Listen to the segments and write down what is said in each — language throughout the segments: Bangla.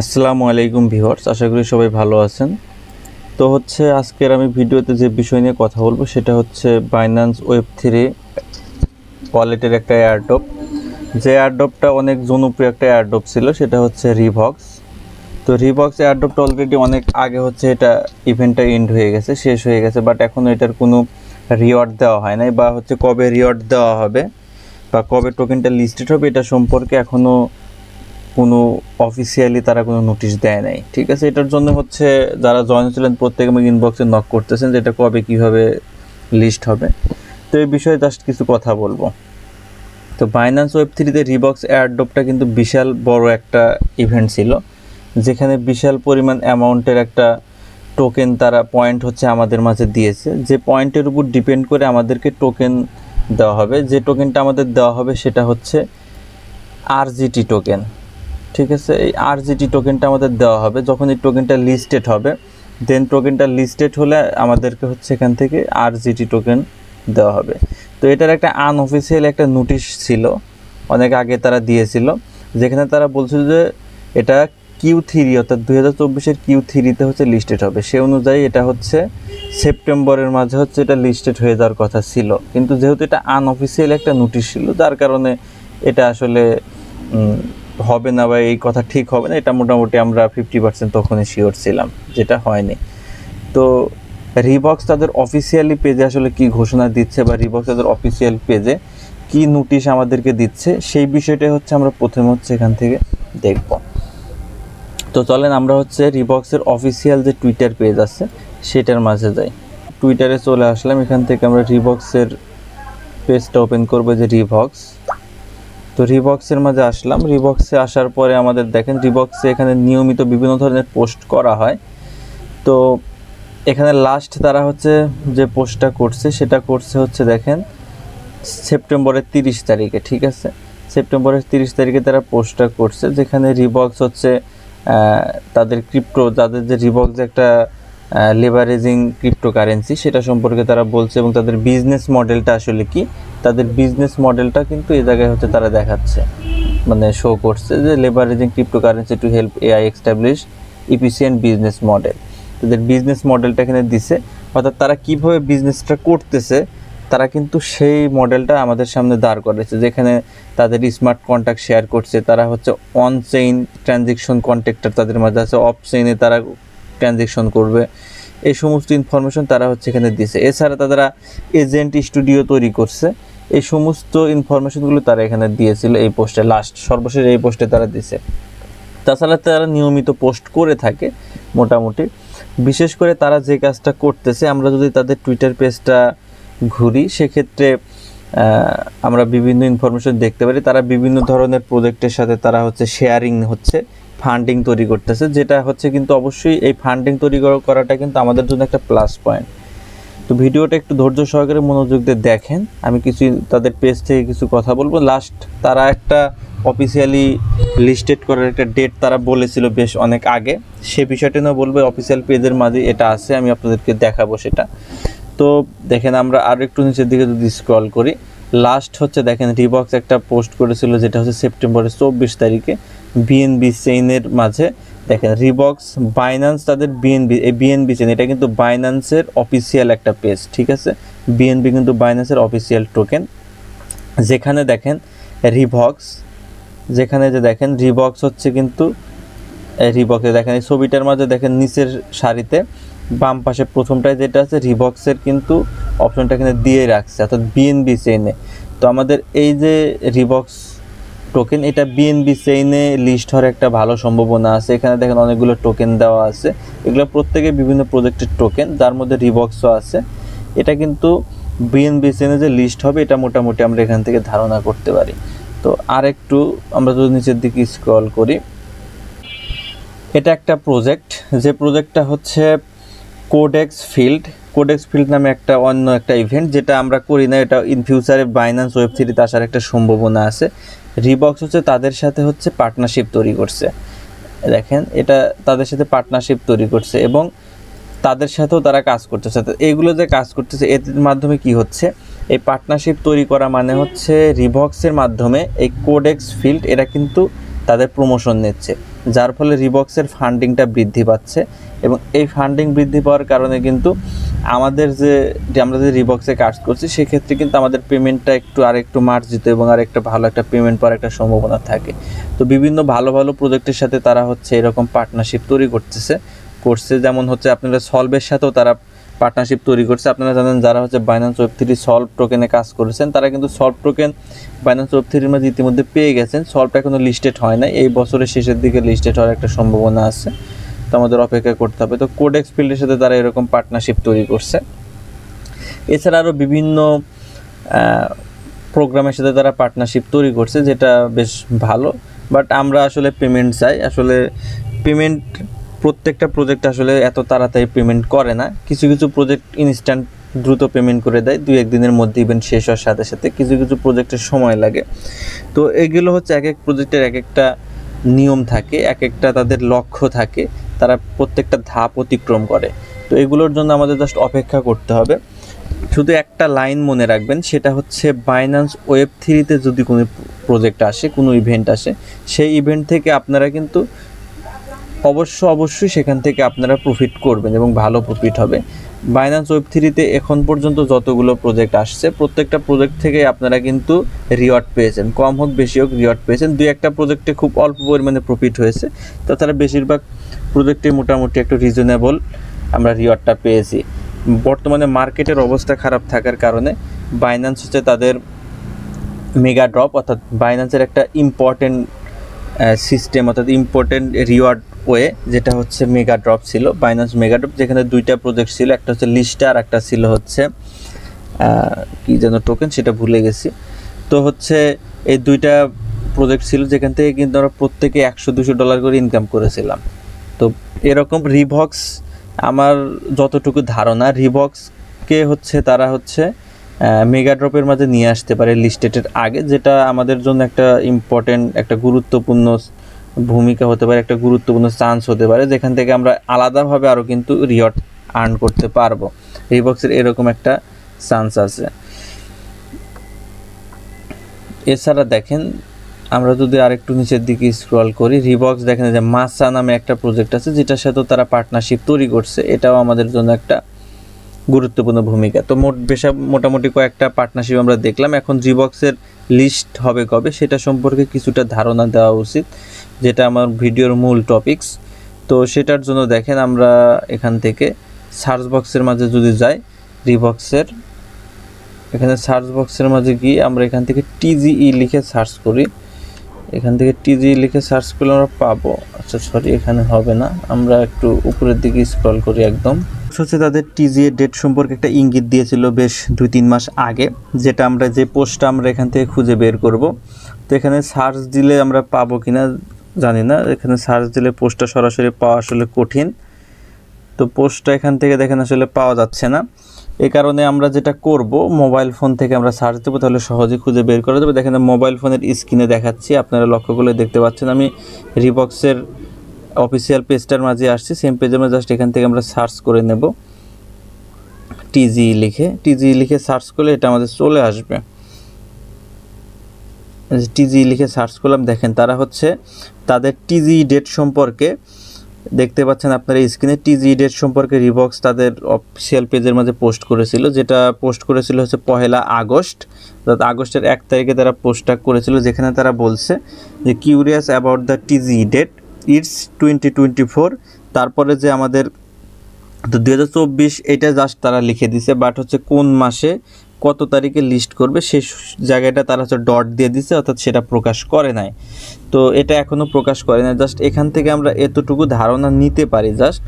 আসসালামু আলাইকুম ভিউয়ার্স, আশা করি সবাই ভালো আছেন। তো হচ্ছে আজকের আমি ভিডিওতে যে বিষয় নিয়ে কথা বলব সেটা হচ্ছে বাইন্যান্স ওয়েব থ্রি ওয়ালেটের একটা এয়ারড্রপ যে এয়ারড্রপটা অনেক জনপ্রিয় একটা এয়ারড্রপ ছিল, সেটা হচ্ছে রিভক্স তো রিভক্স এয়ারড্রপটা অলরেডি অনেক আগে হচ্ছে এটা ইভেন্টটা এন্ড হয়ে গেছে, শেষ হয়ে গেছে বাট এখনও এটার কোনো রিওয়ার্ড দেওয়া হয় নাই, বা হচ্ছে কবে রিওয়ার্ড দেওয়া হবে, বা কবে টোকেনটা লিস্টেড হবে, এটা সম্পর্কে এখনও কোনো অফিসিয়ালি তারা কোনো নোটিশ দেয় নাই। ঠিক আছে? এটার জন্য হচ্ছে যারা জয়েন ছিলেন প্রত্যেকে আমাকে ইনবক্সে নক করতেছেন যে এটা কবে, কীভাবে লিস্ট হবে। তো এই বিষয়ে জাস্ট কিছু কথা বলব। তো বাইন্যান্স ওয়েব থ্রিতে রিবক্স এয়ারড্রপটা কিন্তু বিশাল বড় একটা ইভেন্ট ছিল, যেখানে বিশাল পরিমাণ অ্যামাউন্টের একটা টোকেন তারা পয়েন্ট হচ্ছে আমাদের মাঝে দিয়েছে। যে পয়েন্টের উপর ডিপেন্ড করে আমাদেরকে টোকেন দেওয়া হবে। যে টোকেনটা আমাদের দেওয়া হবে সেটা হচ্ছে আরজিটি টোকেন ঠিক আছে? এই আরজিটি টোকেনটা আমাদের দেওয়া হবে। যখন এই টোকেনটা লিস্টেড হবে দেন টোকেনটা লিস্টেড হলে আমাদেরকে হচ্ছে এখান থেকে আরজিটি টোকেন দেওয়া হবে। তো এটার একটা আনঅফিসিয়াল একটা নোটিশ ছিল, অনেক আগে তারা দিয়েছিল, যেখানে তারা বলছিল যে এটা কিউ থ্রি অর্থাৎ দুই হাজার চব্বিশের কিউ থ্রিতে হচ্ছে লিস্টেড হবে। সে অনুযায়ী এটা হচ্ছে সেপ্টেম্বরের মাঝে হচ্ছে এটা লিস্টেড হয়ে যাওয়ার কথা ছিল। কিন্তু যেহেতু এটা আনঅফিসিয়াল একটা নোটিশ ছিল, যার কারণে এটা আসলে হবে না বা এই কথা ঠিক হবে না, এটা মোটামুটি আমরা ফিফটি পার্সেন্ট তখনই শিওর ছিলাম যেটা হয়নি। তো রিবক্স তাদের অফিসিয়ালি পেজে আসলে কি ঘোষণা দিচ্ছে বা রিবক্স তাদের অফিসিয়াল পেজে কি নোটিশ আমাদেরকে দিচ্ছে, সেই বিষয়টাই হচ্ছে আমরা প্রথমে হচ্ছে এখান থেকে দেখব। তো চলেন আমরা হচ্ছে রিবক্সের অফিসিয়াল যে টুইটার পেজ আছে, সেটার মাঝে যাই। টুইটারে চলে আসলাম, এখান থেকে আমরা রিবক্সের পেজটা ওপেন করব যে রিবক্স তো রিবক্সের মাঝে আসলাম। রিবক্সে আসার পরে আমাদের দেখেন রিবক্সে এখানে নিয়মিত বিভিন্ন ধরনের পোস্ট করা হয়। তো এখানে লাস্ট তারা হচ্ছে যে পোস্টটা করছে, সেটা করছে হচ্ছে দেখেন সেপ্টেম্বরের তিরিশ তারিখে, ঠিক আছে? সেপ্টেম্বরের তিরিশ তারিখে তারা পোস্টটা করছে, যেখানে রিবক্স হচ্ছে তাদের ক্রিপ্টো তাদের যে রিবক্স একটা লেভারেজিং ক্রিপ্টো কারেন্সি সেটা সম্পর্কে তারা বলছে এবং তাদের বিজনেস মডেলটা আসলে কি? তাদের বিজনেস মডেলটা কিন্তু এ জায়গায় হচ্ছে তারা দেখাচ্ছে। মানে শো করছে যে leveraging cryptocurrency to help AI establish efficient business model তাদের বিজনেস মডেলটা এখানে দিছে। অর্থাৎ তারা কীভাবে বিজনেসটা করতেছে, তারা কিন্তু সেই মডেলটা আমাদের সামনে দাঁড় করেছে যেখানে তাদের স্মার্ট কন্ট্যাক্ট শেয়ার করছে। তারা হচ্ছে অন চেইন ট্রানজেকশন কন্ট্যাক্টার তাদের মাঝে আছে। অফ চেইনে তারা ট্রানজেকশন করবে। এই সমস্ত ইনফরমেশন তারা হচ্ছে এখানে দিছে এছাড়া তারা এজেন্ট স্টুডিও তৈরি করছে। এই সমস্ত ইনফরমেশনগুলো তারা এখানে দিয়েছিল এই পোস্টে লাস্ট সর্বশেষ এই পোস্টে তারা দিছে তাছাড়া তারা নিয়মিত পোস্ট করে থাকে, মোটামুটি। বিশেষ করে তারা যে কাজটা করতেছে, আমরা যদি তাদের টুইটার পেজটা ঘুরি, সেক্ষেত্রে আমরা বিভিন্ন ইনফরমেশন দেখতে পারি। তারা বিভিন্ন ধরনের প্রজেক্টের সাথে তারা হচ্ছে শেয়ারিং হচ্ছে। ফান্ডিং তৈরি করতেছে, যেটা হচ্ছে কিন্তু অবশ্যই এই ফান্ডিং তৈরি করাটা কিন্তু আমাদের জন্য একটা প্লাস পয়েন্ট তো ভিডিওটা একটু ধৈর্য সহকারে মনোযোগ দিয়ে দেখেন, আমি কিছু তাদের পেজ থেকে কিছু কথা বলব। লাস্ট তারা একটা অফিসিয়ালি লিস্টেড করার একটা ডেট তারা বলেছিল বেশ অনেক আগে। সে বিষয়টা না বলব অফিসিয়াল পেজের মাঝে এটা আছে, আমি আপনাদেরকে দেখাবো সেটা। তো দেখেন আমরা আরও একটু নিচের দিকে যদি স্ক্রল করি লাস্ট হচ্ছে দেখেন রিবক্স একটা পোস্ট করেছিল, যেটা হচ্ছে সেপ্টেম্বরের চব্বিশ তারিখে। বিএনবি চেইনের মাঝে, দেখেন রিবক্স বাইন্যান্স তাদের বিএনবি এই বিএনবি চেইন এটা কিন্তু বাইন্যান্সের অফিসিয়াল একটা পেজ ঠিক আছে? বিএনবি কিন্তু বাইন্যান্সের অফিসিয়াল টোকেন যেখানে দেখেন রিভক্স যেখানে যে দেখেন রিবক্স হচ্ছে কিন্তু রিবক্সে দেখেন, এই ছবিটার মাঝে দেখেন, নিচের সারিতে, বাম পাশে প্রথমটায় যেটা আছে রিবক্সের কিন্তু অপশনটা এখানে দিয়ে রাখছে, অর্থাৎ বিএনবি চেইনে তো আমাদের এই যে রিবক্স টোকেন এটা বিএনবি চেইনে লিস্ট হওয়ার একটা ভালো সম্ভাবনা আছে। এখানে দেখেন অনেকগুলো টোকেন দেওয়া আছে। এগুলো প্রত্যেকে বিভিন্ন প্রজেক্টের টোকেন যার মধ্যে রিবক্সও আছে। এটা কিন্তু বিএনবি চেইনে যে লিস্ট হবে, এটা মোটামুটি আমরা এখান থেকে ধারণা করতে পারি। তো আর একটু আমরা যদি নিচের দিকে স্ক্রল করি। এটা একটা প্রজেক্ট যে প্রজেক্টটা হচ্ছে কোডেক্স ফিল্ড কোডেক্স ফিল্ড নামে একটা অন্য একটা ইভেন্ট যেটা আমরা করি না, এটা ইন ফিউচারে বাইন্যান্স ওয়েব থ্রিতে আসার একটা সম্ভাবনা আছে। রিবক্স হচ্ছে তাদের সাথে হচ্ছে পার্টনারশিপ তৈরি করছে। দেখেন, এটা তাদের সাথে পার্টনারশিপ তৈরি করছে এবং তাদের সাথেও তারা কাজ করতেছে। তো এইগুলো যে কাজ করতেছে, এর মাধ্যমে কি হচ্ছে? এই পার্টনারশিপ তৈরি করা মানে হচ্ছে রিবক্সের মাধ্যমে এই কোডেক্স ফিল্ড এরা কিন্তু তাদের প্রমোশন নিচ্ছে। যার ফলে রিবক্সের ফান্ডিংটা বৃদ্ধি পাচ্ছে এবং এই ফান্ডিং বৃদ্ধি পাওয়ার কারণে কিন্তু আমাদের যে আমরা যে রিবক্সে কাজ করছি, সেক্ষেত্রে কিন্তু আমাদের পেমেন্টটা একটু আর একটু মার্জিত এবং আর একটা ভালো একটা পেমেন্ট পাওয়ার একটা সম্ভাবনা থাকে। তো বিভিন্ন ভালো ভালো প্রজেক্টের সাথে তারা হচ্ছে এরকম পার্টনারশিপ তৈরি করতেছে। করছে যেমন হচ্ছে আপনারা সলভের সাথেও তারা পার্টনারশিপ তৈরি করছে। আপনারা জানেন যারা হচ্ছে বাইন্যান্স ওয়েব থ্রি সলভ টোকেনে কাজ করেছেন, তারা কিন্তু সলভ টোকেন বাইন্যান্স ওয়েব থ্রির মাঝে ইতিমধ্যে পেয়ে গেছেন। সলভটা এখনও লিস্টেড হয় না এই বছরের শেষের দিকে লিস্টেড হওয়ার একটা সম্ভাবনা আছে। আমাদের অপেক্ষা করতে হবে। তো কোডেক্স ফিল্ডের সাথে তারা এরকম পার্টনারশিপ তৈরি করছে। এছাড়া আরও বিভিন্ন প্রোগ্রামের সাথে তারা পার্টনারশিপ তৈরি করছে, যেটা বেশ ভালো। বাট আমরা আসলে পেমেন্ট চাই। আসলে পেমেন্ট প্রত্যেকটা প্রজেক্ট আসলে এত তাড়াতাড়ি পেমেন্ট করে না। কিছু কিছু প্রজেক্ট ইনস্ট্যান্ট দ্রুত পেমেন্ট করে দেয়। দুই একদিনের মধ্যে ইভেন্ট শেষ হওয়ার সাথে সাথে কিছু কিছু প্রজেক্টের সময় লাগে। তো এগুলো হচ্ছে এক এক প্রজেক্টের এক একটা নিয়ম থাকে, এক একটা তাদের লক্ষ্য থাকে। তারা প্রত্যেকটা ধাপ অতিক্রম করে। তো এগুলোর জন্য আমাদের জাস্ট অপেক্ষা করতে হবে। শুধু একটা লাইন মনে রাখবেন, সেটা হচ্ছে বাইন্যান্স ওয়েব থ্রিতে যদি কোনো প্রজেক্ট আসে, কোনো ইভেন্ট আসে, সেই ইভেন্ট থেকে আপনারা কিন্তু অবশ্য অবশ্যই সেখান থেকে আপনারা প্রফিট করবেন এবং ভালো প্রফিট হবে। বাইন্যান্স ওয়েব থ্রিতে এখন পর্যন্ত যতগুলো প্রজেক্ট আসছে, প্রত্যেকটা প্রজেক্ট থেকে আপনারা কিন্তু রিওয়ার্ড পেয়েছেন। কম হোক, বেশি হোক রিওয়ার্ড পেয়েছেন। দুই একটা প্রজেক্টে খুব অল্প পরিমাণে প্রফিট হয়েছে। তাছাড়া বেশিরভাগ প্রজেক্টে মোটামুটি একটু রিজনেবল আমরা রিওয়ার্ডটা পেয়েছি। বর্তমানে মার্কেটের অবস্থা খারাপ থাকার কারণে বাইন্যান্স হচ্ছে তাদের মেগা ড্রপ অর্থাৎ বাইন্যান্সের একটা ইম্পর্টেন্ট সিস্টেম অর্থাৎ ইম্পর্টেন্ট রিওয়ার্ড ওয়ে যেটা হচ্ছে মেগা ড্রপ ছিল বাইন্যান্স মেগা ড্রপ যেখানে দুইটা প্রজেক্ট ছিল, একটা হচ্ছে লিস্টার একটা ছিল হচ্ছে কি যেন টোকেন সেটা ভুলে গেছি। তো হচ্ছে এই দুইটা প্রজেক্ট ছিল যেখান থেকে কিন্তু আমরা প্রত্যেকে একশো, দুশো ডলার করে ইনকাম করেছিলাম। তো এরকম রিভক্স আমার যতটুকু ধারণা রিভক্সকে হচ্ছে তারা হচ্ছে মেগা ড্রপের মাঝে নিয়ে আসতে পারে লিস্টেটের আগে, যেটা আমাদের জন্য একটা ইম্পর্টেন্ট একটা গুরুত্বপূর্ণ ভূমিকা হতে পারে, একটা গুরুত্বপূর্ণ চান্স হতে পারে, যেখান থেকে আমরা আলাদাভাবে আরও কিন্তু রিওয়ার্ড আর্ন করতে পারব। রিবক্সের এরকম একটা চান্স আছে। এছাড়া দেখেন, আমরা যদি আরেকটু নিচের দিকে স্ক্রল করি রিবক্স দেখেন যে মাসা নামে একটা প্রজেক্ট আছে, যেটার সাথে তারা পার্টনারশিপ তৈরি করছে, এটাও আমাদের জন্য একটা গুরুত্বপূর্ণ ভূমিকা। তো মোট বেশা মোটামুটি কয়েকটা পার্টনারশিপ আমরা দেখলাম। এখন জিবক্সের লিস্ট হবে কবে সেটা সম্পর্কে কিছুটা ধারণা দেওয়া উচিত, যেটা আমার ভিডিওর মূল টপিকস তো সেটার জন্য দেখেন আমরা এখান থেকে সার্চ বক্সের মাঝে যদি যাই রিবক্সের এখানে সার্চ বক্সের মাঝে গিয়ে আমরা এখান থেকে টিজিই লিখে সার্চ করি। এখান থেকে টিজি লিখে সার্চ করলে আমরা পাবো। আচ্ছা সরি এখানে হবে না। আমরা একটু উপরের দিকে স্ক্রল করি একদম। হচ্ছে তাদের টিজি এর ডেট সম্পর্কে একটা ইঙ্গিত দিয়েছিল বেশ দুই তিন মাস আগে, যেটা আমরা যে পোস্টটা আমরা এখান থেকে খুঁজে বের করব। তো এখানে সার্চ দিলে আমরা পাবো কিনা জানি না। এখানে সার্চ দিলে পোস্টটা সরাসরি পাওয়া আসলে কঠিন। তো পোস্টটা এখান থেকে দেখেন আসলে পাওয়া যাচ্ছে না। এ কারণে আমরা যেটা করব মোবাইল ফোন থেকে আমরা সার্চ দেবো, তাহলে সহজে খুঁজে বের করা যাবে। দেখেন মোবাইল ফোনের স্ক্রিনে দেখাচ্ছি, আপনারা লক্ষ্য করলে দেখতে পাচ্ছেন আমি রিবক্সের অফিসিয়াল পেজটার মাঝে আসছি সেম পেজের মাঝে জাস্ট এখান থেকে আমরা সার্চ করে নেব। টিজি লিখে টিজি লিখে সার্চ করলে এটা আমাদের চলে আসবে। টিজি লিখে সার্চ করলাম, দেখেন তারা হচ্ছে তাদের টিজি ডেট সম্পর্কে দেখতে পাচ্ছেন আপনার এই স্ক্রিনে টিজি ডেট সম্পর্কে রিবক্স তাদের অফিসিয়াল পেজের মাঝে পোস্ট করেছিল। যেটা পোস্ট করেছিল হচ্ছে পহেলা আগস্ট। অর্থাৎ আগস্টের এক তারিখে তারা পোস্টটা করেছিল, যেখানে তারা বলছে যে curious about the TG date it's twenty twenty four তারপরে যে আমাদের তো দু হাজার চব্বিশ, এটা জাস্ট তারা লিখে দিছে বাট হচ্ছে কোন মাসে কত তারিখে লিস্ট করবে, সে জায়গাটা তারা হচ্ছে ডট দিয়ে দিছে, অর্থাৎ সেটা প্রকাশ করে নাই। তো এটা এখনও প্রকাশ করে নাই জাস্ট এখান থেকে আমরা এতটুকু ধারণা নিতে পারি জাস্ট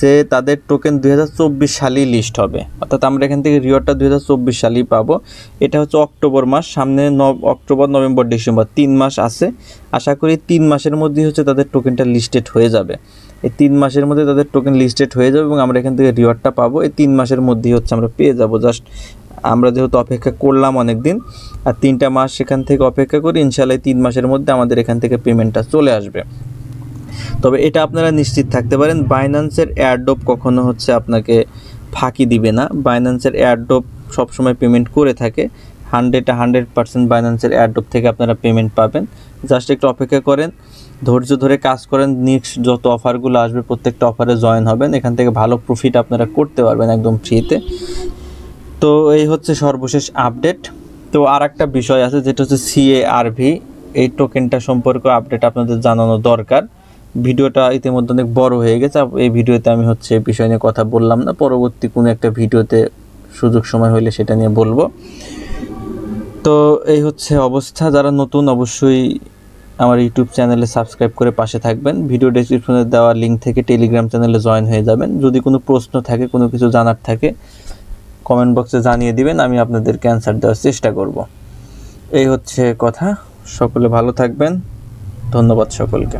যে তাদের টোকেন দুই হাজার চব্বিশ সালেই লিস্ট হবে। অর্থাৎ আমরা এখান থেকে রিওয়ার্ডটা দুই হাজার চব্বিশ সালেই পাবো। এটা হচ্ছে অক্টোবর মাস, সামনে অক্টোবর, নভেম্বর, ডিসেম্বর, তিন মাস আছে। আশা করি তিন মাসের মধ্যেই হচ্ছে তাদের টোকেনটা লিস্টেড হয়ে যাবে। এই তিন মাসের মধ্যে তাদের টোকেন লিস্টেড হয়ে যাবে এবং আমরা এখান থেকে রিওয়ার্ডটা পাবো। এই তিন মাসের মধ্যেই হচ্ছে আমরা পেয়ে যাব জাস্ট আমরা যেহেতু অপেক্ষা করলাম অনেক দিন আর তিনটা মাস সেখান থেকে অপেক্ষা করি ইনশাল্লাহ তিন মাসের মধ্যে আমাদের এখান থেকে পেমেন্টটা চলে আসবে। তবে এটা আপনারা নিশ্চিত থাকতে পারেন বাইন্যান্সের এয়ারডোপ কখনো হচ্ছে আপনাকে ফাঁকি দিবে না। বাইন্যান্সের এয়ারডোপ সবসময় পেমেন্ট করে থাকে। হান্ড্রেড হান্ড্রেড পার্সেন্ট বাইন্যান্সের অ্যাডপ থেকে আপনারা পেমেন্ট পাবেন। জাস্ট একটু অপেক্ষা করেন, ধৈর্য ধরে কাজ করেন নেক্সট যত অফারগুলো আসবে, প্রত্যেকটা অফারে জয়েন হবেন। এখান থেকে ভালো প্রফিট আপনারা করতে পারবেন একদম ফ্রিতে তো এই হচ্ছে সর্বশেষ আপডেট। তো আর একটা বিষয় আছে, যেটা হচ্ছে সিএআরভি এই টোকেনটা সম্পর্কে আপডেট আপনাদের জানানো দরকার। ভিডিওটা ইতিমধ্যে অনেক বড় হয়ে গেছে এই ভিডিওতে আমি হচ্ছে বিষয় নিয়ে কথা বললাম না। পরবর্তী কোনো একটা ভিডিওতে সুযোগ সময় হলে সেটা নিয়ে বলব। তো এই হচ্ছে অবস্থা। যারা নতুন, অবশ্যই আমার ইউটিউব চ্যানেলে সাবস্ক্রাইব করে পাশে থাকবেন। ভিডিও ডেসক্রিপশনে দেওয়া লিঙ্ক থেকে টেলিগ্রাম চ্যানেলে জয়েন হয়ে যাবেন। যদি কোনো প্রশ্ন থাকে, কোনো কিছু জানার থাকে কমেন্ট বক্সে জানিয়ে দিবেন, আমি আপনাদেরকে অ্যান্সার দেওয়ার চেষ্টা করব। এই হচ্ছে কথা। সকলে ভালো থাকবেন। ধন্যবাদ সকলকে।